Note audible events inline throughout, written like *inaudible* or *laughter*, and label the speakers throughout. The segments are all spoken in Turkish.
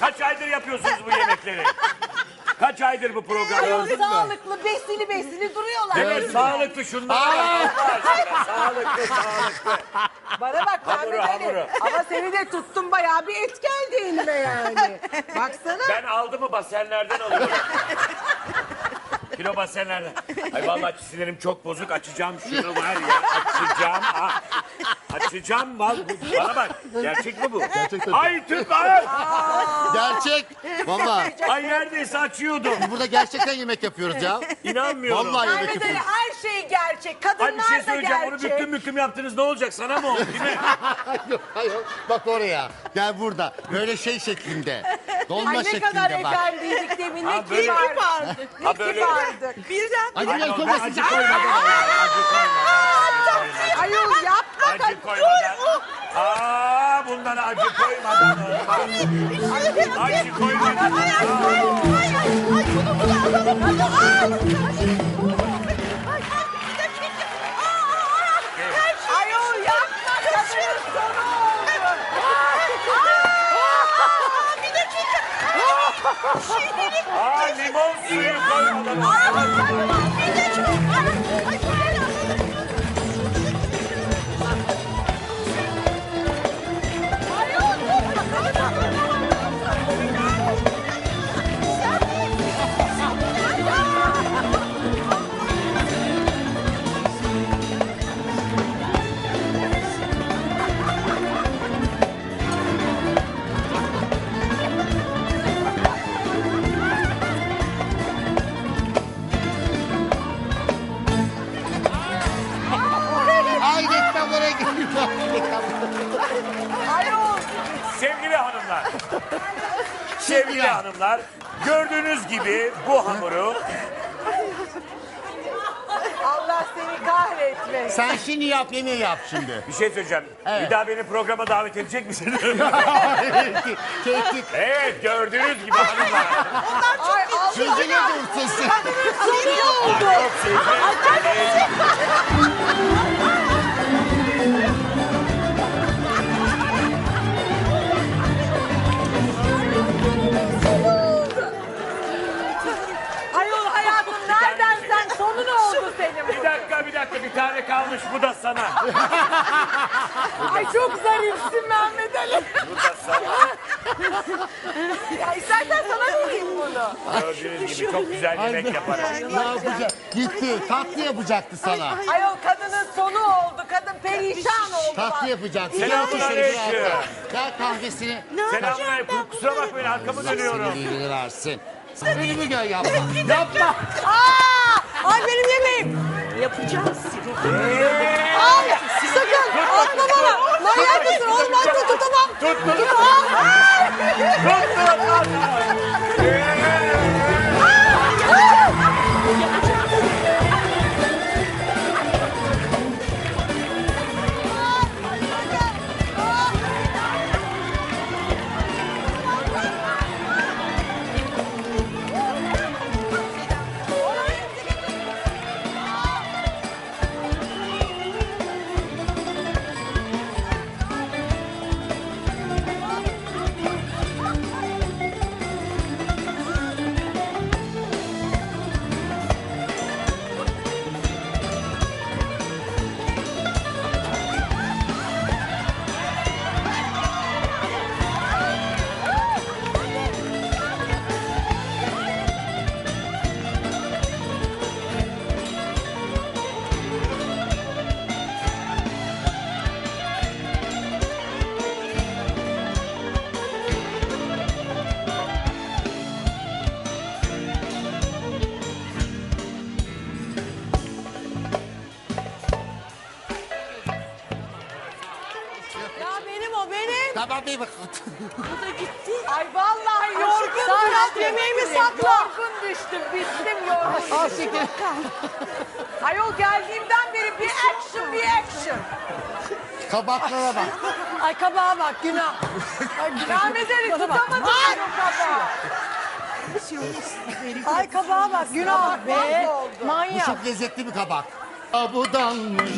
Speaker 1: Kaç aydır yapıyorsunuz bu yemekleri? Kaç aydır bu programı?
Speaker 2: Ayol sağlıklı, besili besili duruyorlar.
Speaker 1: Evet sağlıklı şunlar. Allah aşkına, Sağlıklı sağlıklı.
Speaker 2: Bana bak
Speaker 1: Hamuru,
Speaker 2: Ahmet Ali.
Speaker 1: hamuru.
Speaker 2: Ama seni de tuttum bayağı bir et geldi elime yani. Baksana.
Speaker 1: Ben aldı mı basenlerden alıyorum. Kilo basenlerden. Ay vallahi sinirlerim çok bozuk. Açacağım şunu var ya. Açacağım. Ah. Açacağım. Val, bu- bana bak. Gerçek mi bu?
Speaker 3: Gerçek tabii.
Speaker 1: Ay Türk ay.
Speaker 3: Gerçek. Valla.
Speaker 1: Ay neredeyse açıyordum.
Speaker 3: Biz burada gerçekten yemek yapıyoruz ya.
Speaker 1: İnanmıyorum.
Speaker 3: Vallahi yemek
Speaker 2: Ali
Speaker 3: yapıyoruz.
Speaker 2: her şey gerçek.
Speaker 1: Ay
Speaker 2: Kadınlar
Speaker 1: bir şey
Speaker 2: da
Speaker 1: söyleyeceğim. Bunu
Speaker 2: gerçek.
Speaker 1: büktüm büktüm yaptınız. Ne olacak? Sana mı oldu değil mi? *laughs*
Speaker 3: Yok, hayır. Bak oraya. Gel burada. Böyle şey şeklinde. Dolma
Speaker 2: Ay ne kadar
Speaker 3: şeklinde bak.
Speaker 2: efendiydik demin. Ne
Speaker 1: Ha, böyle-
Speaker 2: kibardık. Ne
Speaker 1: Ha, böyle-
Speaker 2: kibardık.
Speaker 4: Birden
Speaker 3: Acı
Speaker 1: Ay,
Speaker 3: koymasın.
Speaker 1: acı koymadan. Acı koymadan.
Speaker 2: Ayol yapma.
Speaker 1: Acı koymadan. Aa bundan acı koymadan. Acı koymadan olmaz.
Speaker 2: Ayol yapma. Kadının sonu oldu.
Speaker 1: Aa limon suyu koymadan hanımlar. Sevgili hanımlar. Gördüğünüz gibi bu hamuru
Speaker 2: Allah seni kahretmesin.
Speaker 3: Sen şimdi yap yemeği yap şimdi.
Speaker 1: bir şey söyleyeceğim.
Speaker 3: Evet.
Speaker 1: Bir daha beni programa davet edecek misiniz? *laughs*
Speaker 3: Tehdit.
Speaker 1: evet gördüğünüz gibi hanımlar.
Speaker 2: Ay Allah.
Speaker 3: Sözüne dursun.
Speaker 1: Çok sevgili.
Speaker 2: Ayol *laughs*
Speaker 1: kalmış bu da sana. *laughs*
Speaker 2: Ay çok zarifsin Mehmet Ali.
Speaker 1: Bu da sana. *laughs*
Speaker 2: Ya istersen sana vereyim bunu.
Speaker 1: Gördüğünüz gibi çok güzel yemek yaparım.
Speaker 3: Ne yapacak? Gitti. Tatlı yapacaktı sana.
Speaker 2: Ayol kadının sonu oldu. Kadın perişan oldu.
Speaker 3: Tatlı yapacaktı.
Speaker 1: Selamünaleyküm.
Speaker 3: Gel kahvesini.
Speaker 1: Selamünaleyküm. Kusura bakmayın arkamı dönüyorum.
Speaker 3: Seni versin. Önümü gör yapma. Yapma.
Speaker 2: Aa! Ay benim yemeğim.
Speaker 4: yapacağız.
Speaker 2: Ay sakın. Atma bana. Manyak mısın oğlum? Ben de tutamam.
Speaker 1: Tut tut. Tut tut.
Speaker 2: Ya *laughs*
Speaker 3: Tamam bir bak.
Speaker 2: Ay vallahi yorgun düştüm.
Speaker 4: yemeğimi sakla.
Speaker 2: Yorgun düştüm. Bittim yorgun.
Speaker 3: Al şeker.
Speaker 2: Ayol geldiğimden beri bir action bir action.
Speaker 3: Kabaklara bak.
Speaker 4: Ay kabağa bak günah.
Speaker 2: Mehmet Ali tutamadım ben o kabağı.
Speaker 4: Ay kabağa bak günah be.
Speaker 2: mahvoldu.
Speaker 3: Bu
Speaker 4: Manyak.
Speaker 3: çok lezzetli bir kabak. Abudanmış.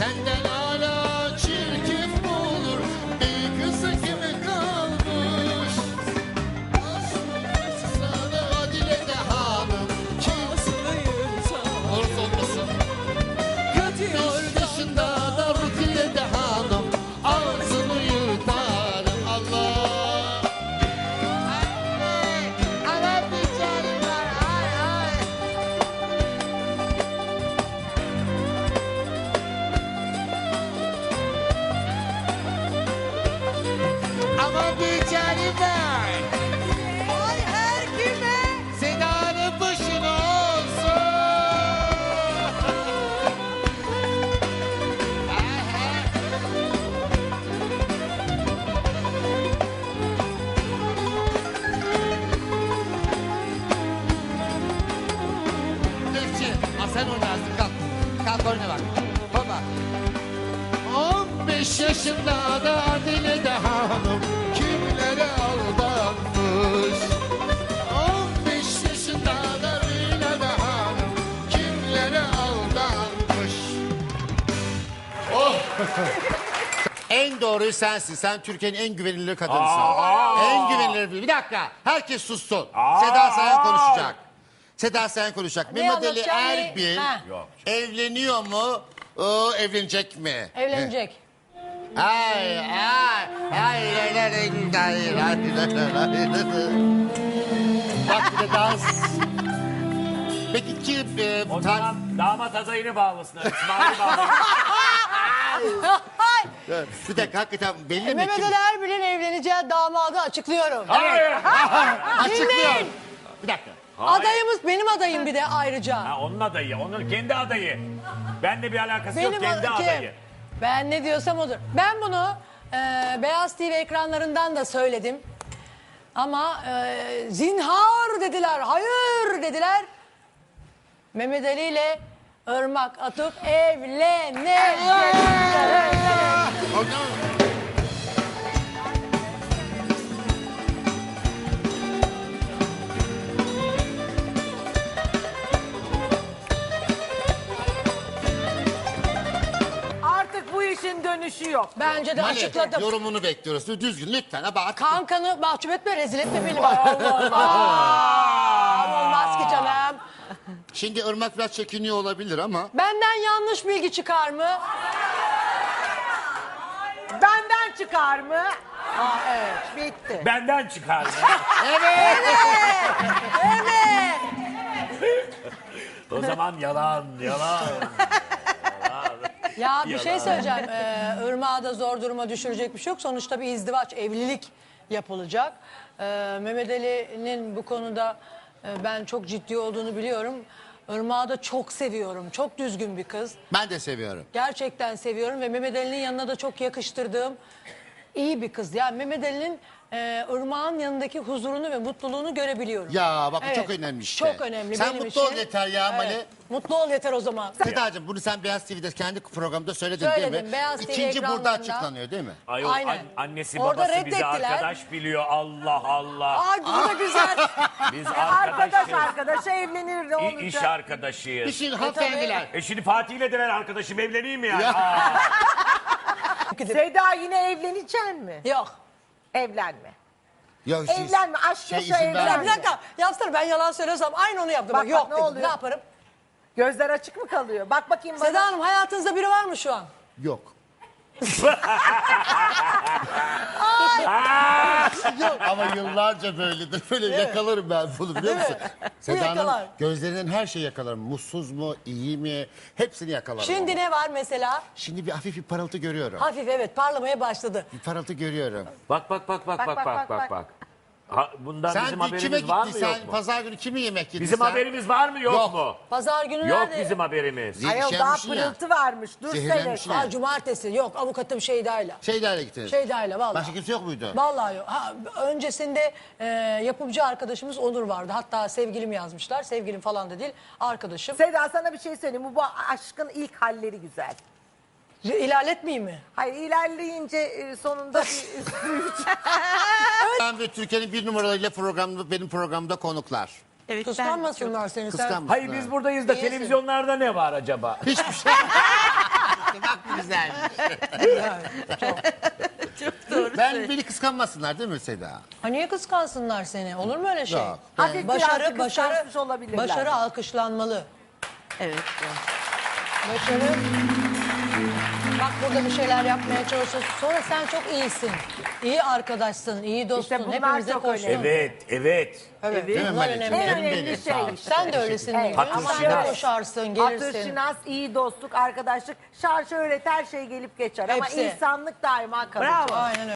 Speaker 3: sandal en doğruyu sensin. Sen Türkiye'nin en güvenilir kadınısın. En güvenilir. Bir dakika. Herkes sussun. Seda Sayan konuşacak. Seda Sayan konuşacak.
Speaker 4: Ne
Speaker 3: Mehmet Ali
Speaker 4: anlatacağım,
Speaker 3: Erbil
Speaker 4: Ha.
Speaker 1: Yok.
Speaker 3: evleniyor mu? O, evlenecek mi?
Speaker 4: Evlenecek.
Speaker 3: Ay ay ay lay lay lay. Bak bir de dans. Peki ki e,
Speaker 1: O zaman damat adayını bağlasınlar. İsmail'i bağlayın.
Speaker 3: bir dakika hakikaten belli mi?
Speaker 4: Mehmet
Speaker 3: Kim?
Speaker 4: Ali Erbil'in evleneceği damadı açıklıyorum.
Speaker 1: Hayır. *laughs*
Speaker 3: Açıklıyor. Bir dakika.
Speaker 4: Adayımız benim adayım bir de ayrıca.
Speaker 1: Ha, onun adayı. Onun kendi adayı. Benle bir alakası
Speaker 4: Benim
Speaker 1: yok. Kendi
Speaker 4: ad-
Speaker 1: adayı.
Speaker 4: Ben ne diyorsam odur. Ben bunu e, Beyaz TV ekranlarından da söyledim. Ama e, zinhar dediler, hayır dediler. Mehmet Ali ile Irmak atıp
Speaker 2: Artık bu işin dönüşü yok.
Speaker 4: Bence de
Speaker 3: Mali,
Speaker 4: açıkladım.
Speaker 3: yorumunu bekliyoruz. Düzgün lütfen. Artık
Speaker 4: Kankanı mahcup etme, rezil etme beni. Allah Allah. *laughs* Olmaz ki canım.
Speaker 3: Şimdi Irmak biraz çekiniyor olabilir ama.
Speaker 4: Benden yanlış bilgi çıkar mı?
Speaker 2: Benden çıkar mı? Aa, evet bitti.
Speaker 1: Benden çıkar.
Speaker 4: Evet.
Speaker 1: o zaman yalan, yalan.
Speaker 4: Ya bir şey söyleyeceğim. Ee, Irmak'ı da zor duruma düşürecek bir şey yok. Sonuçta bir izdivaç, evlilik yapılacak. Ee, Mehmet Ali'nin bu konuda e, ben çok ciddi olduğunu biliyorum. Irmak'ı da çok seviyorum. Çok düzgün bir kız.
Speaker 3: Ben de seviyorum.
Speaker 4: Gerçekten seviyorum ve Mehmet Ali'nin yanına da çok yakıştırdığım iyi bir kız. Yani Mehmet Ali'nin e, Irmak'ın yanındaki huzurunu ve mutluluğunu görebiliyorum.
Speaker 3: Ya bak bu
Speaker 4: Evet,
Speaker 3: çok önemli işte.
Speaker 4: Çok önemli
Speaker 3: Sen
Speaker 4: benim
Speaker 3: mutlu
Speaker 4: için.
Speaker 3: ol yeter ya Mali.
Speaker 4: Mutlu ol yeter o zaman.
Speaker 3: Sedacığım bunu sen Beyaz TV'de kendi programda söyledin değil
Speaker 4: Söyledim,
Speaker 3: mi?
Speaker 4: Beyaz TV
Speaker 3: İkinci burada
Speaker 4: ekranlarında.
Speaker 3: açıklanıyor değil mi?
Speaker 1: Ayol,
Speaker 4: Aynen.
Speaker 1: an- annesi
Speaker 4: Orada
Speaker 1: babası bizi
Speaker 4: reddettiler.
Speaker 1: arkadaş biliyor. Allah Allah.
Speaker 4: Ay bu da güzel. *laughs*
Speaker 1: Biz
Speaker 2: Arkadaş
Speaker 1: arkadaşız.
Speaker 2: arkadaşa evlenir ne
Speaker 1: İ- iş
Speaker 2: olacak?
Speaker 1: arkadaşıyız.
Speaker 3: İşin hanımefendiler.
Speaker 1: E şimdi Fatih'le de ben arkadaşım evleneyim mi yani?
Speaker 3: Ya.
Speaker 1: Aa, *laughs*
Speaker 2: Seda yine evlenecek mi?
Speaker 4: Yok.
Speaker 2: Evlenme.
Speaker 3: Ya siz-
Speaker 2: Evlenme, aşk
Speaker 3: şey
Speaker 2: yaşa,
Speaker 3: izin
Speaker 2: evlen.
Speaker 3: vermiyor.
Speaker 4: Bir dakika yapsana ben yalan söylüyorsam aynı onu yaptım.
Speaker 2: Bak,
Speaker 4: Bak, yok
Speaker 2: ne
Speaker 4: dedim.
Speaker 2: oluyor?
Speaker 4: Ne yaparım?
Speaker 2: Gözler açık mı kalıyor? Bak bakayım bana.
Speaker 4: Seda Hanım hayatınızda biri var mı şu an?
Speaker 3: Yok. *laughs* Yok ama yıllarca böyledir. Böyle yakalarım ben bunu biliyor musun? Seda'nın
Speaker 4: yakalar.
Speaker 3: gözlerinden her şeyi yakalarım. Mutsuz mu, iyi mi? Hepsini yakalarım.
Speaker 4: Şimdi
Speaker 3: ama.
Speaker 4: ne var mesela?
Speaker 3: Şimdi bir hafif bir parıltı görüyorum.
Speaker 4: Hafif evet parlamaya başladı.
Speaker 3: Bir parıltı görüyorum.
Speaker 1: Bak bak bak bak bak bak bak bak. Ha, bundan
Speaker 3: Sen
Speaker 1: bizim
Speaker 3: dün kime
Speaker 1: haberimiz var mı
Speaker 3: gittin? Sen
Speaker 1: yok mu?
Speaker 3: pazar günü kimi yemek yedin
Speaker 1: Bizim
Speaker 3: sen?
Speaker 1: haberimiz var mı yok,
Speaker 3: Yok.
Speaker 1: mu?
Speaker 4: Pazar günü
Speaker 1: Yok
Speaker 4: nerede?
Speaker 1: bizim haberimiz.
Speaker 2: Ayol daha
Speaker 3: Zehirlenmişsin ya.
Speaker 2: pırıltı varmış. Dur
Speaker 3: Zehirlenmişsin
Speaker 2: seyret.
Speaker 3: ya.
Speaker 4: Ha, cumartesi yok avukatım Şeyda'yla.
Speaker 3: Şeylerle gittiniz.
Speaker 4: Şeyda'yla vallahi.
Speaker 3: Başka kimse yok muydu?
Speaker 4: Vallahi yok. Ha, öncesinde e, yapımcı arkadaşımız Onur vardı. Hatta sevgilim yazmışlar. Sevgilim falan da değil arkadaşım.
Speaker 2: Seda sana bir şey söyleyeyim. Bu, bu aşkın ilk halleri güzel.
Speaker 4: İlerletmeyeyim mi?
Speaker 2: Hayır ilerleyince e, sonunda bir üstü
Speaker 3: Ben *laughs* *laughs* ve Türkiye'nin bir numaralarıyla programda, benim programda konuklar.
Speaker 5: Evet,
Speaker 4: Kıskanmasınlar seni. Sen
Speaker 3: Kıskanmasınlar.
Speaker 1: Hayır biz buradayız da televizyonlarda ne var acaba?
Speaker 3: Hiçbir şey. *laughs* bak bu güzelmiş.
Speaker 5: Çok doğru
Speaker 3: Ben beni kıskanmasınlar değil mi Seda?
Speaker 4: Ha niye kıskansınlar seni? Olur mu öyle şey?
Speaker 3: Yok.
Speaker 2: Hafif
Speaker 4: Başarı,
Speaker 2: birazcık
Speaker 4: başarı,
Speaker 2: kıskanmış olabilirler.
Speaker 4: başarı alkışlanmalı.
Speaker 5: Evet.
Speaker 4: Başarı. Bak burada bir şeyler yapmaya çalışıyorsun. Sonra sen çok iyisin. İyi arkadaşsın, iyi dostsun.
Speaker 2: İşte bunlar
Speaker 4: Hepimize
Speaker 2: çok
Speaker 4: koştun.
Speaker 2: önemli.
Speaker 1: Evet, evet.
Speaker 4: Evet,
Speaker 3: Değil mi
Speaker 4: bunlar önemli.
Speaker 2: En
Speaker 3: Benim
Speaker 2: önemli şey
Speaker 3: sağ ol.
Speaker 2: işte.
Speaker 4: Sen de öylesin.
Speaker 2: Evet.
Speaker 4: Nilgün.
Speaker 1: Hatır
Speaker 4: Sen
Speaker 1: şinas.
Speaker 4: de koşarsın, gelirsin.
Speaker 2: şinas, iyi dostluk, arkadaşlık, şarj öğret her şey gelip geçer. Ama
Speaker 4: Hepsi.
Speaker 2: insanlık daima kalır.
Speaker 5: Bravo.
Speaker 4: Aynen öyle.